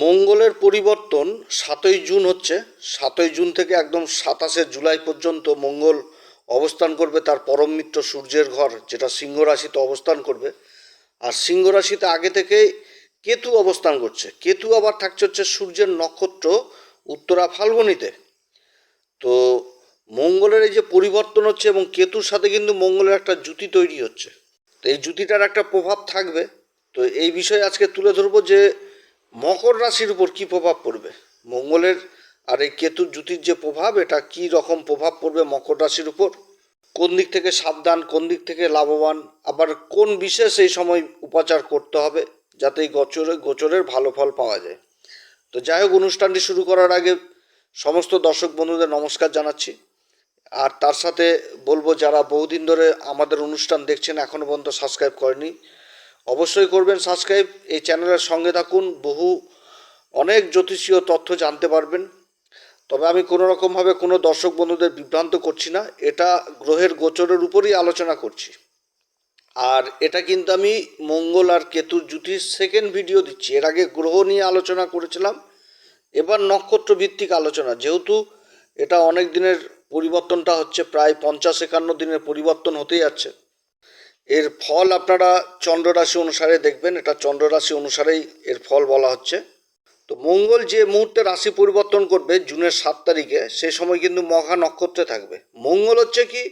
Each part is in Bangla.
মঙ্গলের পরিবর্তন সাতই জুন হচ্ছে। সাতই জুন থেকে একদম সাতাশে জুলাই পর্যন্ত মঙ্গল অবস্থান করবে তার পরম মিত্র সূর্যের ঘর, যেটা সিংহ রাশিতে অবস্থান করবে। আর সিংহ রাশিতে আগে থেকেই কেতু অবস্থান করছে। কেতু আবার থাকছে হচ্ছে সূর্যের নক্ষত্র উত্তরা ফাল্গুনিতে। তো মঙ্গলের এই যে পরিবর্তন হচ্ছে এবং কেতুর সাথে কিন্তু মঙ্গলের একটা জুতি তৈরি হচ্ছে। তো এই জুতিটার একটা প্রভাব থাকবে। তো এই বিষয়ে আজকে তুলে ধরবো যে মকর রাশির উপর কী প্রভাব পড়বে? মঙ্গলের আর এই কেতুর জ্যোতির যে প্রভাব, এটা কী রকম প্রভাব পড়বে মকর রাশির উপর? কোন দিক থেকে সাবধান, কোন দিক থেকে লাভবান, আবার কোন বিশেষ এই সময় উপাচার করতে হবে যাতে এই গোচরে, গোচরের ভালো ফল পাওয়া যায়? তো যাই হোক, অনুষ্ঠানটি শুরু করার আগে সমস্ত দর্শক বন্ধুদের নমস্কার জানাচ্ছি। আর তার সাথে বলব, যারা বহুদিন ধরে আমাদের অনুষ্ঠান দেখছেন এখনও পর্যন্ত সাবস্ক্রাইব করেনি অবশ্যই করবেন সাবস্ক্রাইব এই চ্যানেলের সঙ্গে থাকুন, বহু, অনেক জ্যোতিষীয় তথ্য জানতে পারবেন। তবে আমি কোনো রকমভাবে কোনো দর্শক বন্ধুদের বিভ্রান্ত করছি না, এটা গ্রহের গোচরের উপরই আলোচনা করছি। আর এটা কিন্তু আমি মঙ্গল আর কেতুর জুতির সেকেন্ড ভিডিও দিচ্ছি, এর আগে গ্রহ নিয়ে আলোচনা করেছিলাম, এবার নক্ষত্র ভিত্তিক আলোচনা, যেহেতু এটা অনেক দিনের পরিবর্তনটা হচ্ছে, প্রায় পঞ্চাশ একান্ন দিনের পরিবর্তন হতে যাচ্ছে। এর ফল আপনারা চন্দ্ররাশি অনুসারে দেখবেন, এটা চন্দ্ররাশি অনুসারেই এর ফল বলা হচ্ছে। তো মঙ্গল যে মুহূর্তে রাশি পরিবর্তন করবে, জুনের সাত তারিখে, সে সময় কিন্তু মহা নক্ষত্রে থাকবে। মঙ্গল হচ্ছে কি?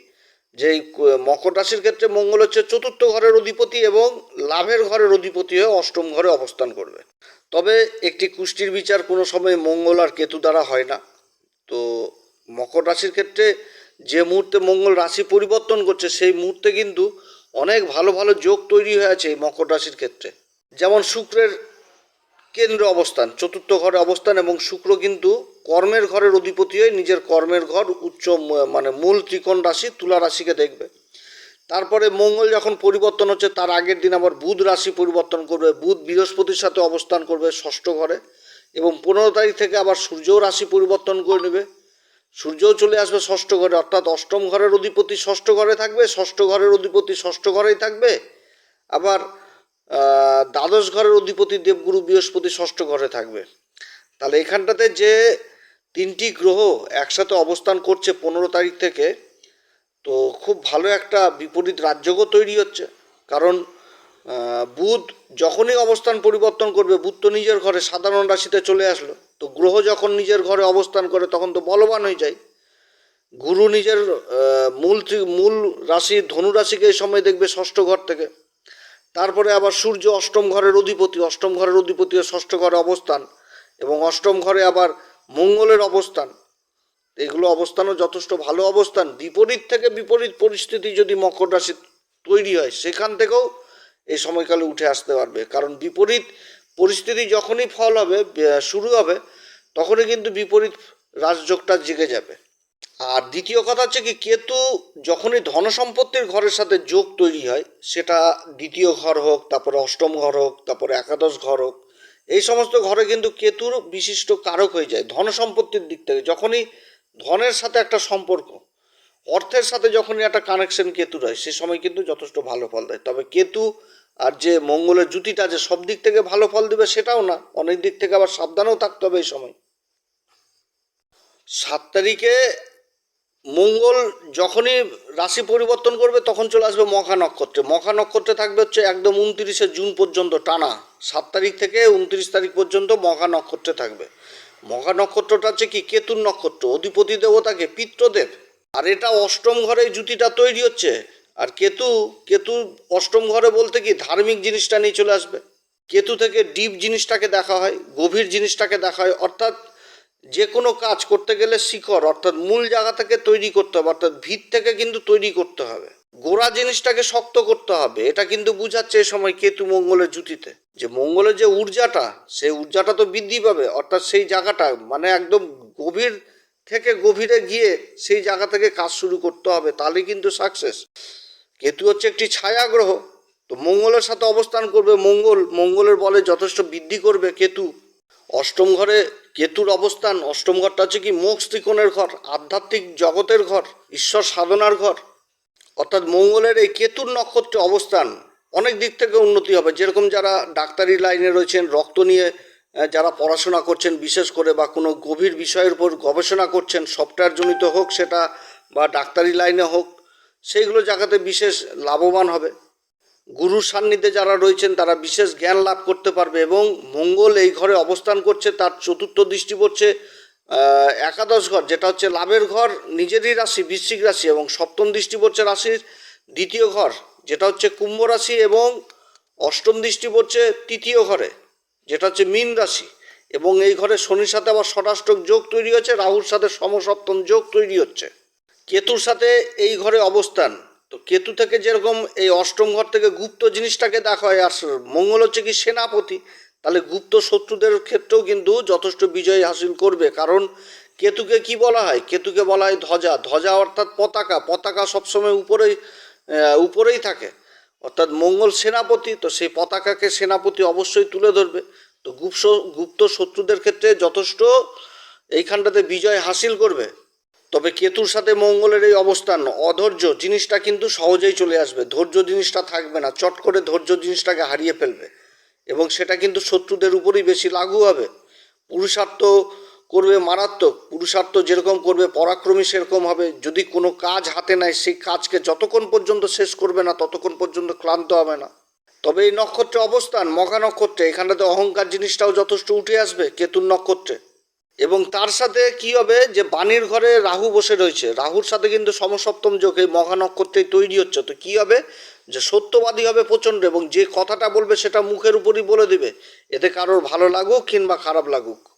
যে মকর রাশির ক্ষেত্রে মঙ্গল হচ্ছে চতুর্থ ঘরের অধিপতি এবং লাভের ঘরের অধিপতি হয়ে অষ্টম ঘরে অবস্থান করবে। তবে একটি কুষ্টির বিচার কোনো সময় মঙ্গল আর কেতু দ্বারা হয় না। তো মকর রাশির ক্ষেত্রে যে মুহূর্তে মঙ্গল রাশি পরিবর্তন করছে, সেই মুহূর্তে কিন্তু অনেক ভালো ভালো যোগ তৈরি হয়ে আছে এই মকর রাশির ক্ষেত্রে। যেমন শুক্রের কেন্দ্র অবস্থান, চতুর্থ ঘরে অবস্থান এবং শুক্র কিন্তু কর্মের ঘরের অধিপতি হয়ে নিজের কর্মের ঘর উচ্চ মানে মূল ত্রিকোণ রাশি, তুলা রাশিকে দেখবে। তারপরে মঙ্গল যখন পরিবর্তন হচ্ছে, তার আগের দিন আবার বুধ রাশি পরিবর্তন করবে, বুধ বৃহস্পতির সাথে অবস্থান করবে ষষ্ঠ ঘরে এবং পনেরো তারিখ থেকে আবার সূর্যও রাশি পরিবর্তন করে নেবে। সূর্যও চলে আসবে ষষ্ঠ ঘরে, অর্থাৎ অষ্টম ঘরের অধিপতি ষষ্ঠ ঘরে থাকবে, ষষ্ঠ ঘরের অধিপতি ষষ্ঠ ঘরেই থাকবে। আবার দ্বাদশ ঘরের অধিপতি দেবগুরু বৃহস্পতি ষষ্ঠ ঘরে থাকবে। তাহলে এখানটাতে যে তিনটি গ্রহ একসাথে অবস্থান করছে পনেরো তারিখ থেকে, তো খুব ভালো একটা বিপরীত রাজ্যও তৈরি হচ্ছে। কারণ বুধ যখনই অবস্থান পরিবর্তন করবে, বুধ তো নিজের ঘরে সাধারণ রাশিতে চলে আসলো। তো গ্রহ যখন নিজের ঘরে অবস্থান করে, তখন তো বলবান হয়ে যায়। গুরু নিজের মূল মূল রাশি ধনু রাশিকে এই সময় দেখবে ষষ্ঠ ঘর থেকে। তারপরে আবার সূর্য অষ্টম ঘরের অধিপতি, অষ্টম ঘরের অধিপতি ও ষষ্ঠ ঘরে অবস্থান এবং অষ্টম ঘরে আবার মঙ্গলের অবস্থান। এগুলো অবস্থানও যথেষ্ট ভালো অবস্থান। বিপরীত থেকে বিপরীত পরিস্থিতি যদি মকর রাশি তৈরি হয়, সেখান থেকেও এই সময়কালে উঠে আসতে পারবে। কারণ বিপরীত পরিস্থিতি যখনই ফল হবে শুরু হবে, তখনই কিন্তু বিপরীত রাজযোগটা জেগে যাবে। আর দ্বিতীয় কথা হচ্ছে কি, কেতু যখনই ধন সম্পত্তির ঘরের সাথে যোগ তৈরি হয়, সেটা দ্বিতীয় ঘর হোক, তারপরে অষ্টম ঘর হোক, তারপরে একাদশ ঘর হোক, এই সমস্ত ঘরে কিন্তু কেতুর বিশিষ্ট কারক হয়ে যায় ধন সম্পত্তির দিক থেকে। যখনই ধনের সাথে একটা সম্পর্ক, অর্থের সাথে যখনই একটা কানেকশন কেতুর হয়, সে সময় কিন্তু যথেষ্ট ভালো ফল দেয়। তবে কেতু আর যে মঙ্গলের জুতিটা যে সব দিক থেকে ভালো ফল দেবে সেটাও না। অনেক দিক থেকে আবার সাবধানেও থাকতে হবে এই সময়। সাত তারিখে মঙ্গল যখনই রাশি পরিবর্তন করবে তখন চলে আসবে মখা নক্ষত্রে। মখা নক্ষত্রে থাকবে হচ্ছে একদম উনত্রিশে জুন পর্যন্ত টানা। সাত তারিখ থেকে উনত্রিশ তারিখ পর্যন্ত মখা নক্ষত্রে থাকবে। মখা নক্ষত্রটা হচ্ছে কি? কেতুর নক্ষত্র। অধিপতি দেবতাকে পিত্রদেব আর এটা অষ্টম ঘরে জুতিটা তৈরি হচ্ছে। আর কেতু কেতু অষ্টম ঘরে বলতে কি ধার্মিক জিনিসটা নিয়ে চলে আসবে। কেতু থেকে ডিপ জিনিসটাকে দেখা হয়, গভীর জিনিসটাকে দেখা হয়, অর্থাৎ যে কোনো কাজ করতে গেলে শিখর অর্থাৎ মূল জায়গা থেকে তৈরি করতে হবে, অর্থাৎ ভিত থেকে কিন্তু তৈরি করতে হবে। গোড়া জিনিসটাকে শক্ত করতে হবে, এটা কিন্তু বুঝাচ্ছে এ সময় কেতু মঙ্গলের জুতিতে যে মঙ্গলের যে ঊর্জাটা, সেই ঊর্জাটা তো বৃদ্ধি পাবে, অর্থাৎ সেই জায়গাটা মানে একদম গভীর থেকে গভীরে গিয়ে সেই জায়গা থেকে কাজ শুরু করতে হবে তাহলে কিন্তু সাকসেস কেতু হচ্ছে একটি ছায়া গ্রহ তো মঙ্গলের সাথে অবস্থান করবে মঙ্গল। মঙ্গলের বলে যথেষ্ট বৃদ্ধি করবে কেতু। অষ্টম ঘরে কেতুর অবস্থান। অষ্টম ঘরটা হচ্ছে কি মোক্ষ ত্রিকোণের ঘর, আধ্যাত্মিক জগতের ঘর, ঈশ্বর সাধনার ঘর। অর্থাৎ মঙ্গলের এই কেতুর নক্ষত্রে অবস্থান অনেক দিক থেকে উন্নতি হবে। যেরকম যারা ডাক্তারি লাইনে রয়েছেন, রক্ত নিয়ে যারা পড়াশোনা করছেন, বিশেষ করে বা কোনো গভীর বিষয়ের উপর গবেষণা করছেন সফটওয়্যারজনিত হোক সেটা বা ডাক্তারি লাইনে হোক সেইগুলো জায়গাতে বিশেষ লাভবান হবে। গুরুর সান্নিধ্যে যারা রয়েছেন, তারা বিশেষ জ্ঞান লাভ করতে পারবে এবং মঙ্গল এই ঘরে অবস্থান করছে, তার চতুর্থ দৃষ্টি পড়ছে একাদশ ঘর, যেটা হচ্ছে লাভের ঘর, নিজেরই রাশি, বৃশ্চিক রাশি এবং সপ্তম দৃষ্টি পড়ছে রাশির। দ্বিতীয় ঘর, যেটা হচ্ছে কুম্ভ রাশি এবং অষ্টম দৃষ্টি পড়ছে তৃতীয় ঘরে, যেটা হচ্ছে মীন রাশি এবং এই ঘরে শনির সাথে আবার ষষ্ঠক যোগ তৈরি হচ্ছে রাহুর সাথে সমসপ্তম যোগ তৈরি হচ্ছে। কেতুর সাথে এই ঘরে অবস্থান। তো কেতু থেকে যেরকম এই অষ্টম ঘর থেকে গুপ্ত জিনিসটাকে দেখা হয়, আর মঙ্গল হচ্ছে কি সেনাপতি, তাহলে গুপ্ত শত্রুদের ক্ষেত্রেও কিন্তু যথেষ্ট বিজয় হাসিল করবে। কারণ কেতুকে কি বলা হয়? কেতুকে বলা হয় ধ্বজা। ধ্বজা অর্থাৎ পতাকা। পতাকা সবসময় উপরেই উপরেই থাকে। অর্থাৎ মঙ্গল সেনাপতি, তো সেই পতাকাকে সেনাপতি অবশ্যই তুলে ধরবে। তো গুপ্ত গুপ্ত শত্রুদের ক্ষেত্রে যথেষ্ট এইখানটাতে বিজয় হাসিল করবে। তবে কেতুর সাথে মঙ্গলের এই অবস্থান, অধৈর্য জিনিসটা কিন্তু সহজেই চলে আসবে। ধৈর্য জিনিসটা থাকবে না, চট করে ধৈর্য জিনিসটাকে হারিয়ে ফেলবে। এবং সেটা কিন্তু শত্রুদের উপরই বেশি লাগু হবে। পুরুষার্থ করবে মারাত্মক, পুরুষার্থ যেরকম করবে পরাক্রমী সেরকম হবে। যদি কোনো কাজ হাতে নেয়, সেই কাজকে যতক্ষণ পর্যন্ত শেষ করবে না, ততক্ষণ পর্যন্ত ক্লান্ত হবে না। তবে এই নক্ষত্রে অবস্থান মঘা নক্ষত্রে এখানটাতে অহংকার জিনিসটাও যথেষ্ট উঠে আসবে, কেতুর নক্ষত্রে। এবং তার সাথে কি হবে যে বাণীর ঘরে রাহু বসে রয়েছে। রাহুর সাথে কিন্তু সমসপ্তম যোগ এই মঘা নক্ষত্রেই তৈরি হচ্ছে। তো কি হবে? যে সত্যবাদী হবে প্রচণ্ড এবং যে কথাটা বলবে সেটা মুখের উপরই বলে দেবে। এতে কারোর ভালো লাগুক কিংবা খারাপ লাগুক।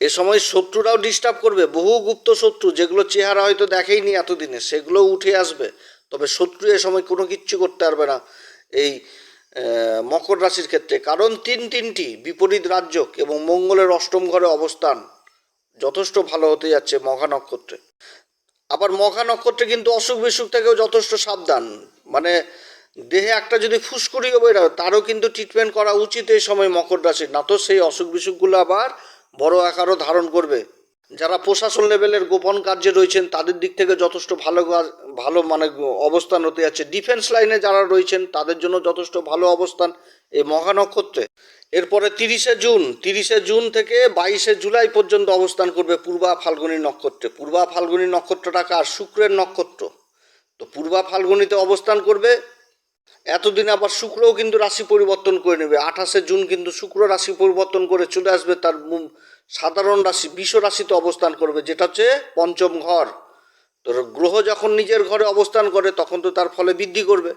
এ সময় শত্রুরাও ডিস্টার্ব করবে, বহু গুপ্ত শত্রু, যেগুলো চেহারা হয়তো দেখেইনি এতদিনে, সেগুলো উঠে আসবে। তবে শত্রু এ সময় কোনো কিচ্ছু করতে পারবে না এই মকর রাশির ক্ষেত্রে। কারণ তিন তিনটি বিপরীত রাজ্যক এবং মঙ্গলের অষ্টম ঘরে অবস্থান। যথেষ্ট ভালো হতে যাচ্ছে মঘা নক্ষত্রে। আবার মঘা নক্ষত্রে কিন্তু অসুখ বিসুখ থেকেও যথেষ্ট সাবধান। মানে দেহে একটা যদি ফুসকুড়িও বেরোয়, তারও কিন্তু ট্রিটমেন্ট করা উচিত এই সময় মকর রাশির না তো সেই অসুখ বিসুখগুলো আবার বড় আকারও ধারণ করবে। যারা প্রশাসন লেভেলের গোপন কার্যে রয়েছেন, তাদের দিক থেকে যথেষ্ট ভালো ভালো মানে অবস্থান হতে যাচ্ছে। ডিফেন্স লাইনে যারা রয়েছেন, তাদের জন্য যথেষ্ট ভালো অবস্থান এই মহা নক্ষত্রে এরপরে তিরিশে জুন তিরিশে জুন থেকে বাইশে জুলাই পর্যন্ত অবস্থান করবে পূর্বা ফাল্গুনী নক্ষত্রে। পূর্বা ফাল্গুনী নক্ষত্রটা কার? শুক্রের নক্ষত্র। তো পূর্বা ফাল্গুনিতে অবস্থান করবে। এতদিন আবার শুক্রও কিন্তু রাশি পরিবর্তন করে নেবে। আঠাশে জুন কিন্তু শুক্র রাশি পরিবর্তন করে চলে আসবে, তার সাধারণ রাশি, বিষ রাশিতে অবস্থান করবে, যেটা হচ্ছে পঞ্চম ঘর। তো গ্রহ যখন নিজের ঘরে অবস্থান করে, তখন তো তার ফলে বৃদ্ধি করবে।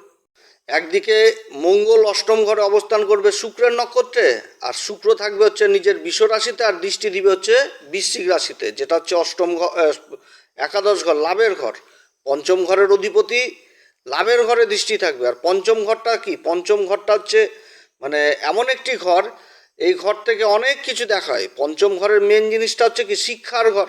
একদিকে মঙ্গল অষ্টম ঘরে অবস্থান করবে শুক্রের নক্ষত্রে, আর শুক্র থাকবে হচ্ছে নিজের বিষ রাশিতে, আর দৃষ্টি দিবে হচ্ছে বৃশ্চিক রাশিতে, যেটা হচ্ছে অষ্টম ঘর একাদশ ঘর, লাভের ঘর। পঞ্চম ঘরের অধিপতি, লাভের ঘরে দৃষ্টি থাকবে। আর পঞ্চম ঘরটা কি? পঞ্চম ঘরটা হচ্ছে মানে এমন একটি ঘর, এই ঘর থেকে অনেক কিছু দেখায়। পঞ্চম ঘরের মেন জিনিসটা হচ্ছে কি? শিক্ষার ঘর।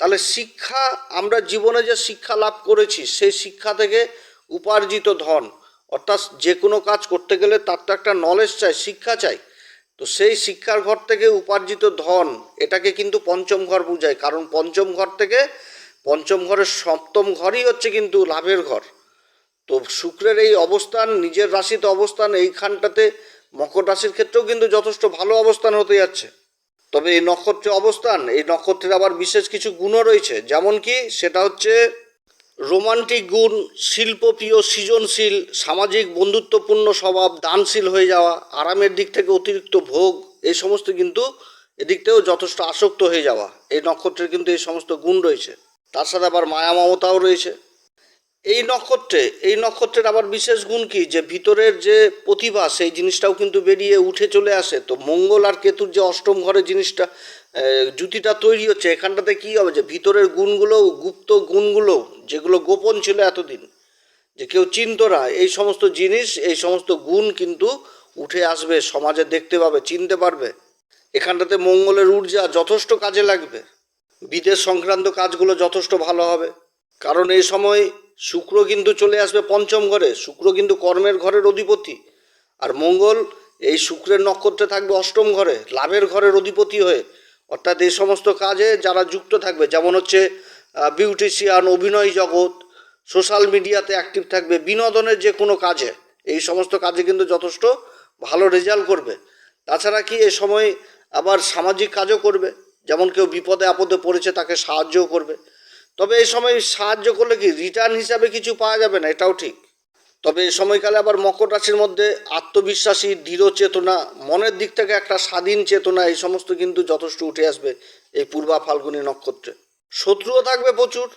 তাহলে শিক্ষা, আমরা জীবনে যে শিক্ষা লাভ করেছি, সেই শিক্ষা থেকে উপার্জিত ধন, অর্থাৎ যে কোনো কাজ করতে গেলে তার তো একটা নলেজ চাই, শিক্ষা চাই। তো সেই শিক্ষার ঘর থেকে উপার্জিত ধন, এটাকে কিন্তু পঞ্চম ঘর বোঝায়। কারণ পঞ্চম ঘর থেকে পঞ্চম ঘরের সপ্তম ঘরই হচ্ছে কিন্তু লাভের ঘর। তো শুক্রের এই অবস্থান, নিজের রাশিতে অবস্থান, এইখানটাতে মকর রাশির ক্ষেত্রেও কিন্তু যথেষ্ট ভালো অবস্থান হতে যাচ্ছে। তবে এই নক্ষত্রের অবস্থান, এই নক্ষত্রের আবার বিশেষ কিছু গুণও রয়েছে। যেমন কি, সেটা হচ্ছে রোমান্টিক গুণ, শিল্পপ্রিয়, সৃজনশীল, সামাজিক বন্ধুত্বপূর্ণ স্বভাব, দানশীল হয়ে যাওয়া, আরামের দিক থেকে অতিরিক্ত ভোগ, এই সমস্ত কিন্তু এদিক থেকেও যথেষ্ট আসক্ত হয়ে যাওয়া। এই নক্ষত্রের কিন্তু এই সমস্ত গুণ রয়েছে। তার সাথে আবার মায়া মমতাও রয়েছে। এই নক্ষত্রে, এই নক্ষত্রের আবার বিশেষ গুণ কি? যে ভিতরের যে প্রতিভা, সেই জিনিসটাও কিন্তু বেরিয়ে উঠে চলে আসে। তো মঙ্গল আর কেতুর যে অষ্টম ঘরের জিনিসটা জুতিটা তৈরি হচ্ছে, এখানটাতে কি হবে? যে ভিতরের গুণগুলো, গুপ্ত গুণগুলো, যেগুলো গোপন ছিল এতদিন, যে কেউ চিনতো না, এই সমস্ত জিনিস, এই সমস্ত গুণ কিন্তু উঠে আসবে, সমাজে দেখতে পাবে, চিনতে পারবে। এখানটাতে মঙ্গলের ঊর্জা যথেষ্ট কাজে লাগবে। বিদেশ সংক্রান্ত কাজগুলো যথেষ্ট ভালো হবে। কারণ এই সময় শুক্র কিন্তু চলে আসবে পঞ্চম ঘরে। শুক্র কিন্তু কর্মের ঘরের অধিপতি। আর মঙ্গল এই শুক্রের নক্ষত্রে থাকবে অষ্টম ঘরে, লাভের ঘরের অধিপতি হয়ে। অর্থাৎ এই সমস্ত কাজে যারা যুক্ত থাকবে, যেমন হচ্ছে বিউটিশিয়ান অভিনয় জগৎ সোশ্যাল মিডিয়াতে অ্যাক্টিভ থাকবে, বিনোদনের যে কোনো কাজে, এই সমস্ত কাজে কিন্তু যথেষ্ট ভালো রেজাল্ট করবে। তাছাড়া কি এ সময় আবার সামাজিক কাজও করবে, যেমন কেউ বিপদে আপদে পড়েছে তাকে সাহায্যও করবে। তবে এই সময় সাহায্য করলে কি রিটার্ন হিসাবে কিছু পাওয়া যাবে না? এটাও ঠিক। তবে এই সময়কালে আবার মকর রাশির মধ্যে আত্মবিশ্বাসী, দৃঢ় চেতনা, মনের দিক থেকে একটা স্বাধীন চেতনা, এই সমস্ত কিন্তু যথেষ্ট উঠে আসবে এই পূর্বা ফাল্গুনী নক্ষত্রে। শত্রুও থাকবে প্রচুর।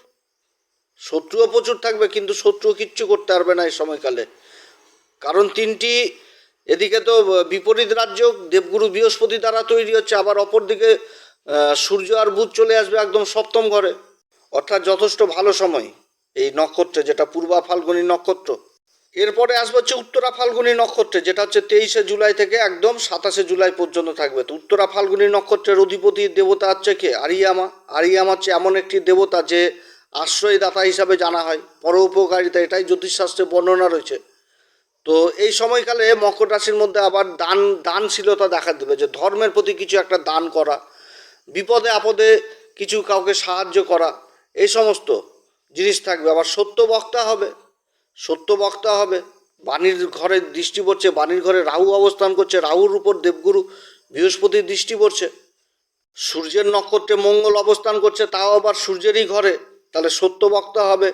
শত্রুও প্রচুর থাকবে, কিন্তু শত্রুও কিচ্ছু করতে পারবে না এই সময়কালে। কারণ তিনটি, এদিকে তো বিপরীত রাজ্য, দেবগুরু বৃহস্পতি দ্বারা তৈরি হচ্ছে, আবার অপরদিকে সূর্য আর বুধ চলে আসবে একদম সপ্তম ঘরে। অর্থাৎ যথেষ্ট ভালো সময় এই নক্ষত্রে, যেটা পূর্বা ফাল্গুনী নক্ষত্র। এরপরে আসবে হচ্ছে উত্তরা ফাল্গুনী নক্ষত্রে, যেটা হচ্ছে তেইশে জুলাই থেকে একদম সাতাশে জুলাই পর্যন্ত থাকবে। তো উত্তরা ফাল্গুনী নক্ষত্রের অধিপতি দেবতা হচ্ছে কে? আরিয়ামা। আরিয়ামা হচ্ছে এমন একটি দেবতা যে আশ্রয়দাতা হিসাবে জানা হয়। পরোপকারিতা এটাই জ্যোতিষশাস্ত্রে বর্ণনা রয়েছে। তো এই সময়কালে মকর রাশির মধ্যে আবার দান, দানশীলতা দেখা দেবে যে ধর্মের প্রতি কিছু একটা দান করা, বিপদে আপদে কিছু কাউকে সাহায্য করা। এই সমস্ত জিনিস থাকবে। আবার সত্য বক্তা হবে। সত্য বক্তা হবে। বাণীর ঘরে দৃষ্টি পড়ছে। বাণীর ঘরে রাহু অবস্থান করছে। রাহুর উপর দেবগুরু বৃহস্পতির দৃষ্টি পড়ছে। সূর্যের নক্ষত্রে মঙ্গল অবস্থান করছে। তাও আবার সূর্যেরই ঘরে। তাহলে সত্য বক্তা হবে।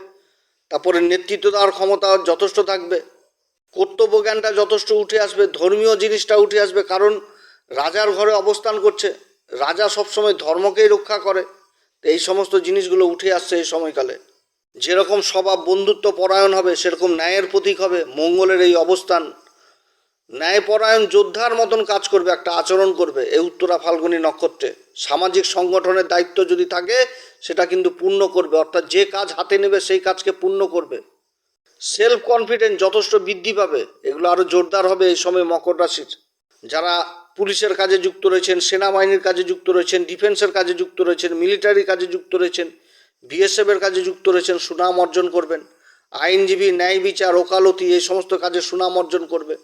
তারপরে নেতৃত্ব দেওয়ার ক্ষমতা যথেষ্ট থাকবে। কর্তব্য জ্ঞানটা যথেষ্ট উঠে আসবে। ধর্মীয় জিনিসটা উঠে আসবে। কারণ রাজার ঘরে অবস্থান করছে। রাজা সবসময় ধর্মকেই রক্ষা করে। এই সমস্ত জিনিসগুলো উঠে আসছে এই সময়কালে। যেরকম স্বভাব বন্ধুত্ব পরায়ণ হবে, সেরকম ন্যায়ের প্রতীক হবে মঙ্গলের এই অবস্থান। ন্যায়পরায়ণ যোদ্ধার মতন কাজ করবে, একটা আচরণ করবে এই উত্তরা ফাল্গুনী নক্ষত্রে। সামাজিক সংগঠনের দায়িত্ব যদি থাকে, সেটা কিন্তু পূর্ণ করবে, অর্থাৎ যে কাজ হাতে নেবে সেই কাজকে পূর্ণ করবে। সেলফ কনফিডেন্স যথেষ্ট বৃদ্ধি পাবে, এগুলো আরও জোরদার হবে এই সময় মকর রাশির। যারা পুলিশের কাজে যুক্ত রয়েছেন, সেনাবাহিনীর কাজে যুক্ত রয়েছেন, ডিফেন্সের কাজে যুক্ত রয়েছেন, মিলিটারির কাজে যুক্ত রয়েছেন, বিএসএফের কাজে যুক্ত রয়েছেন, সুনাম অর্জন করবেন। আইনজীবী, ন্যায় বিচার, ওকালতি, এই সমস্ত কাজে সুনাম অর্জন করবে।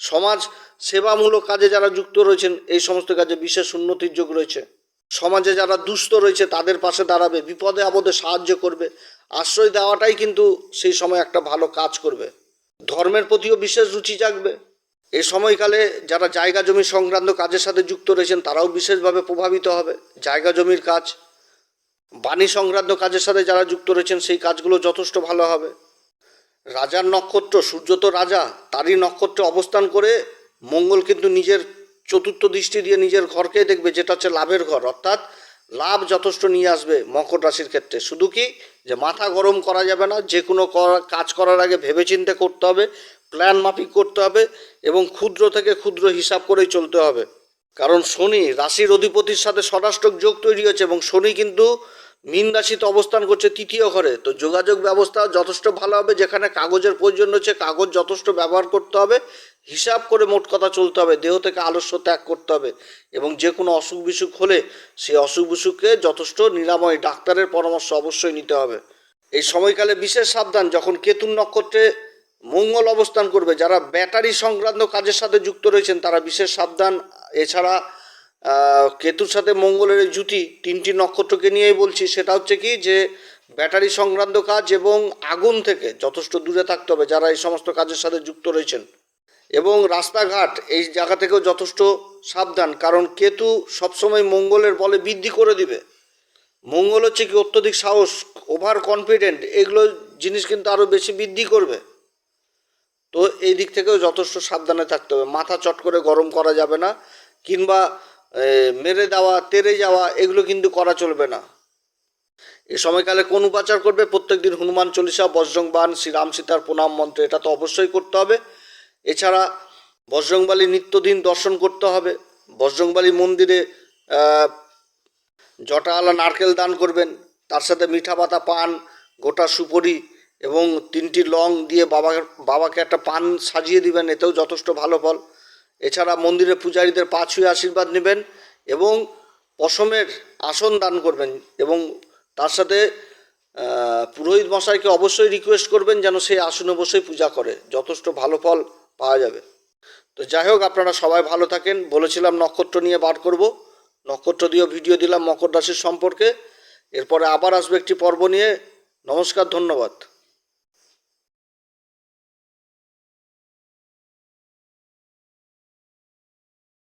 সমাজ সেবামূলক কাজে যারা যুক্ত রয়েছেন, এই সমস্ত কাজে বিশেষ উন্নতির যোগ রয়েছে। সমাজে যারা দুস্থ রয়েছে, তাদের পাশে দাঁড়াবে, বিপদে আপদে সাহায্য করবে। আশ্রয় দেওয়াটাই কিন্তু সেই সময় একটা ভালো কাজ করবে। ধর্মের প্রতিও বিশেষ রুচি জাগবে। এই সময়কালে যারা জায়গা জমি সংক্রান্ত কাজের সাথে যুক্ত রয়েছেন, তারাও বিশেষভাবে প্রভাবিত হবে। জায়গা জমির কাজ, বাণী সংক্রান্ত কাজের সাথে যারা যুক্ত রয়েছেন, সেই কাজগুলো যথেষ্ট ভালো হবে। রাজার নক্ষত্র, সূর্য তো রাজা, তারই নক্ষত্রে অবস্থান করে মঙ্গল কিন্তু নিজের চতুর্থ দৃষ্টি দিয়ে নিজের ঘরকে দেখবে, যেটা হচ্ছে লাভের ঘর। অর্থাৎ লাভ যথেষ্ট নিয়ে আসবে মকর রাশির ক্ষেত্রে। শুধু কি? যে মাথা গরম করা যাবে না, যে কোনো কাজ করার আগে ভেবেচিন্তে করতে হবে প্ল্যান মাফিক করতে হবে এবং ক্ষুদ্র থেকে ক্ষুদ্র হিসাব করেই চলতে হবে। কারণ শনি রাশির অধিপতির সাথে ষড়াষ্টক যোগ তৈরি হয়েছে এবং শনি কিন্তু মীন রাশিতে অবস্থান করছে তৃতীয় ঘরে। তো যোগাযোগ ব্যবস্থা যথেষ্ট ভালো হবে, যেখানে কাগজের প্রয়োজন রয়েছে কাগজ যথেষ্ট ব্যবহার করতে হবে, হিসাব করে মোট কথা চলতে হবে, দেহ থেকে আলস্য ত্যাগ করতে হবে এবং যে কোনো অসুখ বিসুখ হলে সেই অসুখ বিসুখকে যথেষ্ট নিরাময় ডাক্তারের পরামর্শ অবশ্যই নিতে হবে। এই সময়কালে বিশেষ সাবধান, যখন কেতুন নক্ষত্রে মঙ্গল অবস্থান করবে। যারা ব্যাটারি সংক্রান্ত কাজের সাথে যুক্ত রয়েছেন, তারা বিশেষ সাবধান। এছাড়া কেতুর সাথে মঙ্গলের জুতি তিনটি নক্ষত্রকে নিয়েই বলছি। সেটা হচ্ছে কি যে, ব্যাটারি সংক্রান্ত কাজ এবং আগুন থেকে যথেষ্ট দূরে থাকতে হবে যারা এই সমস্ত কাজের সাথে যুক্ত রয়েছেন। এবং রাস্তাঘাট এই জায়গা থেকেও যথেষ্ট সাবধান, কারণ কেতু সবসময় মঙ্গলের বলে বৃদ্ধি করে দিবে। মঙ্গল হচ্ছে কি অত্যধিক সাহস ওভার কনফিডেন্ট এগুলো জিনিস কিন্তু আরও বেশি বৃদ্ধি করবে। তো এই দিক থেকেও যথেষ্ট সাবধানে থাকতে হবে। মাথা চট করে গরম করা যাবে না, কিংবা মেরে দেওয়া, তেরে যাওয়া, এগুলো কিন্তু করা চলবে না। এ সময়কালে কোন উপাচার করবে? প্রত্যেকদিন হনুমান চল্লিশা বজ্রংবান শ্রীরাম সীতার প্রণাম মন্ত্র, এটা তো অবশ্যই করতে হবে। এছাড়া বজরংবালী নিত্যদিন দর্শন করতে হবে। বজরংবালী মন্দিরে জটাওয়ালা নারকেল দান করবেন, তার সাথে মিঠা পাতা পান, গোটা সুপরি এবং তিনটি লং দিয়ে বাবা বাবাকে একটা পান সাজিয়ে দিবেন, এতেও যথেষ্ট ভালো ফল। এছাড়া মন্দিরে পূজারীদের পা ছুঁয়ে আশীর্বাদ নেবেন এবং পশমের আসন দান করবেন এবং তার সাথে পুরোহিত মশাইকে অবশ্যই রিকোয়েস্ট করবেন যেন সেই আসনে বসেই পূজা করে। যথেষ্ট ভালো ফল পাওয়া যাবে। তো যাই হোক, আপনারা সবাই ভালো থাকেন। বলেছিলাম নক্ষত্র নিয়ে বার করব। নক্ষত্র দিয়েও ভিডিও দিলাম মকর রাশির সম্পর্কে। এরপরে আবার আসবে একটি পর্ব নিয়ে। নমস্কার, ধন্যবাদ।